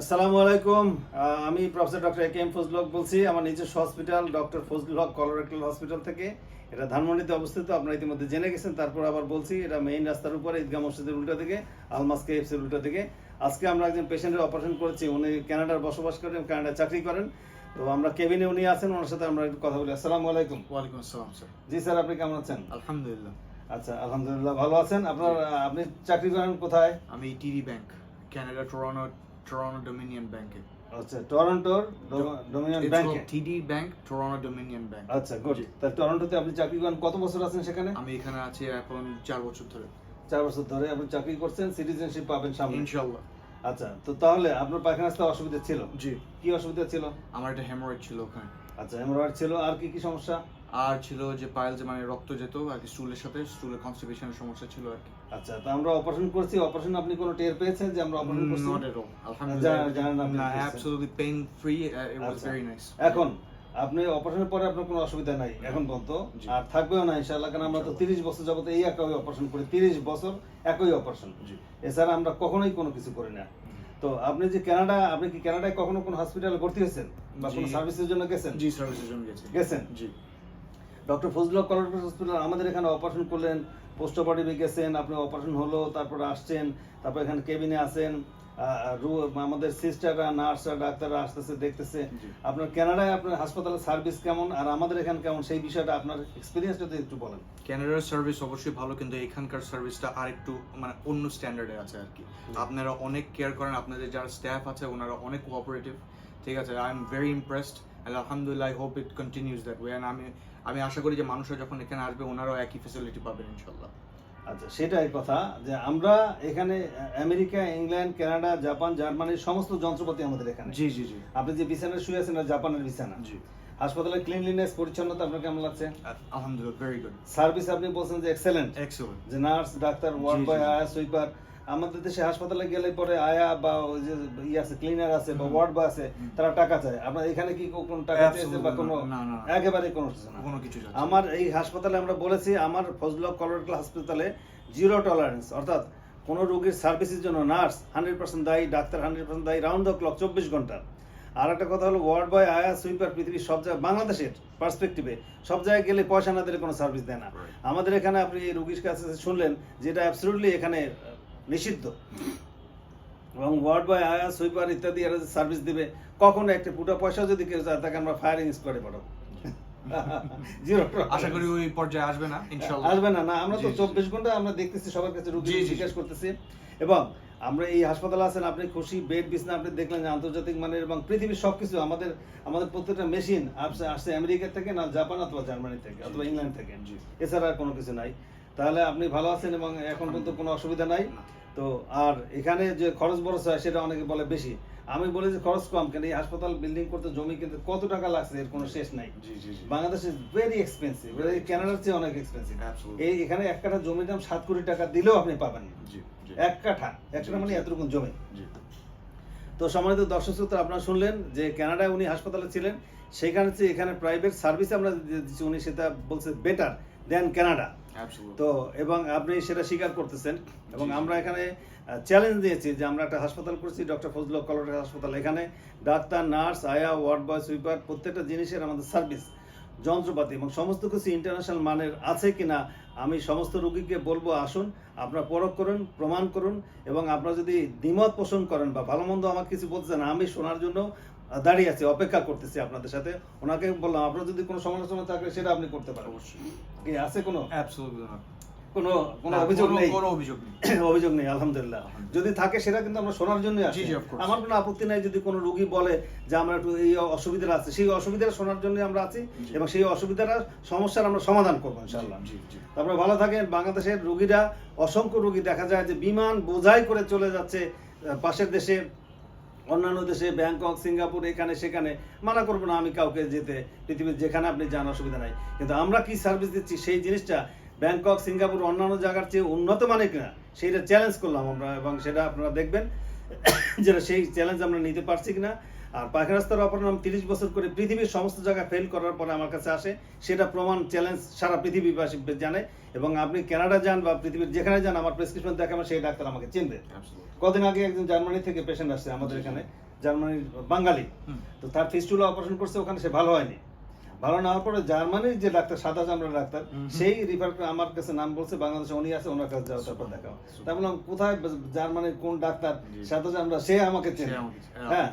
আসসালামু আলাইকুম। আমি professor doctor A K M ফজলক বলছি আমার নিজস্ব hospital doctor Fazlul Haque colorectal hospital থেকে। এটা ধানমন্ডিতে অবস্থিত আপনারা ইতিমধ্যে জেনে গেছেন তারপর আবার বলছি এটা মেইন রাস্তার উপরে ঈদগাহ মসজিদের উল্টা দিকে আলমাস কে এফসির উল্টা দিকে। আজকে আমরা একজন পেশেন্টের অপারেশন করেছি উনি কানাডার বসবাস করেন কানাডায় চাকরি করেন। তো আমরা কেবিনে উনি আছেন ওনার সাথে আমরা একটু কথা বলি। আসসালামু আলাইকুম। ওয়ালাইকুম আসসালাম স্যার। জি স্যার আপনি কেমন আছেন? আলহামদুলিল্লাহ। আচ্ছা আলহামদুলিল্লাহ ভালো আছেন। আপনার আপনি চাকরি করেন কোথায়? আমি TD bank Canada Toronto Toronto Dominion ব্যাংকে আচ্ছা টরন্টোর ডোমিনিয়ন ব্যাংকে TD bank Toronto Dominion bank আচ্ছা গুড তা টরন্টোতে আপনি চাকরি করেন কত বছর আছেন সেখানে? আমি এখানে আছি এখন চার বছর ধরে। চার বছর ধরে আপনি চাকরি করছেন সিটিজেনশিপ পাবেন সামনে। ইনশাল্লাহ। আচ্ছা তো তাহলে আপনার পায়খানা রাস্তা অসুবিধা ছিল? জি। কি অসুবিধা ছিল? আমার একটা হেমোরয়েড ছিল ওখানে। আচ্ছা হেমোরয়েড ছিল আর কি কি সমস্যা? আর ছিল যে পাইল যে মানে রক্ত যেত আর কি স্টুলের সাথে স্টুলের কনস্টিপেশনের সমস্যা ছিল আর কি। আচ্ছা তো আমরা অপারেশন করছি। অপারেশন আপনি কোনো টের পেয়েছেন যে আমরা অপারেশন করছি? নট এট অল জানেন- জানেন আলহামদুলিল্লাহ আপনি না। Absolutely pain free it was. Very nice এখন আপনি অপারেশনের পরে আপনার কোনো অসুবিধা নাই এখন পর্যন্ত আর থাকবেও না ইনশাআল্লাহ কারণ আমরা তো। তিরিশ বছর যাবত এই একই অপারেশন করি তিরিশ বছর একই অপারেশন জি। এছাড়া আমরা কখনোই কোনো কিছু করি না। তো আপনি যে কানাডা আপনি কি কানাডায় কখনো কোনো হসপিটালে ভর্তি হয়েছেন? বা কোনো। সার্ভিসের জন্য গেছেন? জি সার্ভিসের জন্য গেছি। গেছেন? জি। ডক্টর ফজলুল কলর হসপিটাল আমাদের এখানে অপারেশন করলেন পোস্ট অপারেটিভে গেছেন আপনি অপারেশন হলো তারপরে আসছেন তারপর এখানে কেবিনে আসেন আমাদের সিস্টাররা নার্সরা ডাক্তাররা আসতেছে দেখতেছে। আপনার কানাডায় আপনার হাসপাতালের সার্ভিস কেমন আর আমাদের এখানে কেমন সেই বিষয়টা আপনার এক্সপিরিয়েন্স যদি একটু বলেন। ক্যানাডার সার্ভিস অবশ্যই ভালো কিন্তু এখানকার সার্ভিসটা আর একটু মানে অন্য স্ট্যান্ডার্ডে আছে আর কি। আপনারা অনেক কেয়ার করেন আপনাদের যারা স্টাফ আছে ওনারা অনেক কোঅপারেটিভ ঠিক আছে? আই এম ভেরি ইমপ্রেসড আলহামদুলিল্লাহ I hope it continues that way আমি আমি আশা করি যে মানুষরা যখন এখানে আসবে ওনারাও একই ফেসিলিটি পাবেন ইনশাল্লাহ আচ্ছা সেটাই কথা যে আমরা এখানে আমেরিকা ইংল্যান্ড কানাডা জাপান জার্মানির সমস্ত যন্ত্রপাতি আমাদের এখানে। জি জি জি। আপনি যে বিছানায় শুয়ে আছেন জাপানের বিছানা। জি। হাসপাতালের ক্লিনলিনেস পরিচ্ছন্নতা আপনার কেমন লাগছে? আলহামদুলিল্লাহ ভেরি গুড সার্ভিস আপনি বলছেন যে এক্সেলেন্ট এক্সেলেন্ট যে নার্স ডাক্তার ওয়ার্ড বয়। আয়া সুইপার আমাদের দেশে হাসপাতালে গেলে পরে আয়া বা ওই যে ই আছে ক্লিনার আছে বা ওয়ার্ড বা আছে তারা টাকা চায়। আপনার এখানে কি কোনো টাকা চেয়েছে বা কোনো। একেবারে কোনো কিছু কোনো কিছু আমার এই হাসপাতালে আমরা বলেছি আমার ফজলক কলোরেক্টাল হাসপাতালে জিরো টলারেন্স অর্থাৎ কোনো রোগীর সার্ভিসের জন্য নার্স হান্ড্রেড পার্সেন্ট দায়ী ডাক্তার হান্ড্রেড পার্সেন্ট দায়ী রাউন্ড দ্য ক্লক চব্বিশ ঘণ্টা। আর একটা কথা হলো ওয়ার্ড বয় আয়া সুইপার পৃথিবীর সব জায়গায় বাংলাদেশের পার্সপেক্টিভে সব জায়গায় গেলে পয়সা না দিলে কোনো সার্ভিস দেয় না। আমাদের এখানে আপনি এই রোগীর কাছে শুনলেন যেটা অ্যাবসলিউটলি এখানে নিষিদ্ধ। এবং ওয়ার্ড বয় আয়া সুইপার ইত্যাদি এরা সার্ভিস দিবে কখনো একটা পুরো পয়সা যদি কেউ চায় তাকে আমরা ফায়ারিং স্কোয়াডে পাঠাবো। জিরো আশা করি ওই পর্যায়ে আসবে না ইনশাল্লাহ আসবে না না আমরা তো চব্বিশ ঘণ্টা আমরা দেখতেছি সবার কাছে রুগী। জিজ্ঞেস করতেছি। এবং আমরা এই হাসপাতালে আছেন আপনি খুশি বেড বিছনা আপনি দেখলেন যে আন্তর্জাতিক মানের এবং পৃথিবীর সবকিছু আমাদের আমাদের প্রত্যেকটা মেশিন আসছে আসছে আমেরিকা থেকে না জাপান অথবা জার্মানি থেকে অথবা ইংল্যান্ড থেকে। এছাড়া আর কোনো কিছু নাই। তাহলে আপনি ভালো আছেন এবং এখন পর্যন্ত কোনো অসুবিধা নাই। তো আর এখানে যে খরচ বরচ হয় সেটা অনেকে বলে বেশি। আমি বলি যে খরচ কম কেন এই হাসপাতাল বিল্ডিং করতে জমি কিন্তু কত টাকা লাগছে এর কোনো শেষ নাই। বাংলাদেশ ইজ ভেরি এক্সপেন্সিভ ক্যানাডার চেয়ে অনেক এক্সপেন্সিভ এই এখানে এক কাঠা জমির দাম সাত কোটি টাকা দিলেও আপনি পাবেন এক কাঠা এক কাঠা মানে এতটুকু জমি। তো সম্মানিত দর্শক শ্রোতা আপনারা শুনলেন যে কানাডায় উনি হাসপাতালে ছিলেন। সেখানে এখানে প্রাইভেট সার্ভিস আমরা দিচ্ছি উনি সেটা বলছে বেটার দেন কানাডা তো এবং আপনি সেটা স্বীকার করতেছেন এবং। আমরা এখানে চ্যালেঞ্জ দিয়েছি যে আমরা একটা হাসপাতাল করছি ডক্টর ফজলুল কলর হাসপাতাল এখানে ডাক্তার নার্স আয়া ওয়ার্ড বয় সুইপার প্রত্যেকটা জিনিসের আমাদের সার্ভিস যন্ত্রপাতি এবং সমস্ত কিছু ইন্টারন্যাশনাল মানের আছে কিনা আমি সমস্ত রুগীকে বলব আসুন আপনারা পরখ করুন প্রমাণ করুন এবং আপনারা যদি দ্বিমত পোষণ করেন বা ভালো মন্দ আমাকে কিছু বলতে চান আমি শোনার জন্য দাঁড়িয়ে আছি অপেক্ষা করতেছি আপনাদের সাথে। ওনাকে বললাম আপনার যদি কোনো সমালোচনা থাকে সেটা আপনি করতে পারেন। অবশ্যই। আছে কোনো? কোনো কোনো অভিযোগ নেই? কোনো অভিযোগ নেই। অভিযোগ নেই আলহামদুলিল্লাহ। যদি থাকে সেটা কিন্তু আমরা শোনার জন্য course. আমার কোনো আপত্তি নাই যদি কোনো রোগী বলে যে আমরা একটু এই অসুবিধা আছে। সেই অসুবিধা শোনার জন্য আমরা আছি এবং সেই অসুবিধার সমস্যার আমরা সমাধান করব ইনশাআল্লাহ। তারপরে ভালো থাকেন বাংলাদেশের রোগীরা অসংখ্য রোগী দেখা যায় যে বিমান বোঝাই করে চলে যাচ্ছে পাশের দেশে অন্যান্য দেশে ব্যাংকক, সিঙ্গাপুর, এখানে, সেখানে মানা করব না, আমি কাউকে যেতে, পৃথিবীর যেখানে আপনি যান, অসুবিধা নাই। কিন্তু আমরা কি সার্ভিস দিচ্ছি, সেই জিনিসটা ব্যাংকক, সিঙ্গাপুর, অন্যান্য জায়গার চেয়ে উন্নত মানে কিনা, সেইটা চ্যালেঞ্জ করলাম আমরা, এবং সেটা আপনারা দেখবেন। যেটা সেই চ্যালেঞ্জ আমরা নিতে পারছি কিনা। আর পাখি রাস্তার অপারেশন আমি তিরিশ বছর করে পৃথিবীর সমস্ত জায়গায় ফেল করার পরে আমার কাছে আসে সেটা প্রমাণ চ্যালেঞ্জ সারা পৃথিবীবাসী জানে। এবং আপনি কানাডা যান বা পৃথিবীর যেখানে যান আমার প্রেসক্রিপশন দেখাবেন সেই ডাক্তার আমাকে চিনবে। কদিন আগে একজন জার্মানি থেকে পেশেন্ট আসছে আমাদের এখানে জার্মানির বাঙালি। তো তার ফিস্টুলা অপারেশন করছে ওখানে সে ভালো হয়নি। ভালো না হওয়ার পরে জার্মানির যে ডাক্তার সাদা চামড়ার ডাক্তার সেই রিফার করে আমার কাছে নাম বলছে বাংলাদেশে উনি আছে ওনার কাছে যাওয়া তারপর দেখা তাই বললাম কোথায় জার্মানির কোন ডাক্তার সাদা চামড়া সে আমাকে চেনে। হ্যাঁ।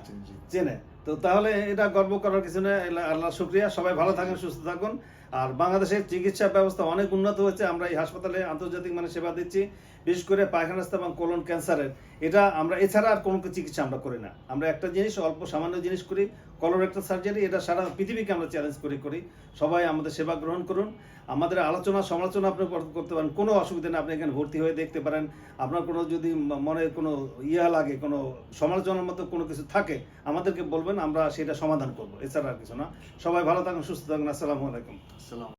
চেনে। তো তাহলে এটা গর্ব করার কিছু এলা- আল্লাহ শুক্রিয়া। সবাই ভালো থাকুন, সুস্থ থাকুন। আর বাংলাদেশের চিকিৎসা ব্যবস্থা অনেক উন্নত হয়েছে, আমরা এই হাসপাতালে আন্তর্জাতিক মানে সেবা দিচ্ছি, বিশেষ করে পায়খানাস্তা এবং কোলন ক্যান্সারের। এটা আমরা, এছাড়া আর কোনো চিকিৎসা আমরা করি না। আমরা একটা জিনিস, অল্প সামান্য জিনিস করি কলোরেক্টাল সার্জারি এটা সারা পৃথিবীকে আমরা চ্যালেঞ্জ করে, করি। সবাই আমাদের সেবা গ্রহণ করুন। আমাদের আলোচনা, সমালোচনা আপনি করতে পারেন, কোনো অসুবিধা নেই, আপনি এখানে ভর্তি হয়ে দেখতে পারেন। আপনার কোনো যদি মনে কোনো ইয়া লাগে, কোনো সমালোচনার মতো কোনো কিছু থাকে, আমাদেরকে বলবেন আমরা সেটা সমাধান করব। এছাড়া আর কিছু না। সবাই ভালো থাকুন, সুস্থ থাকুন। আসসালামু আলাইকুম। আসসালাম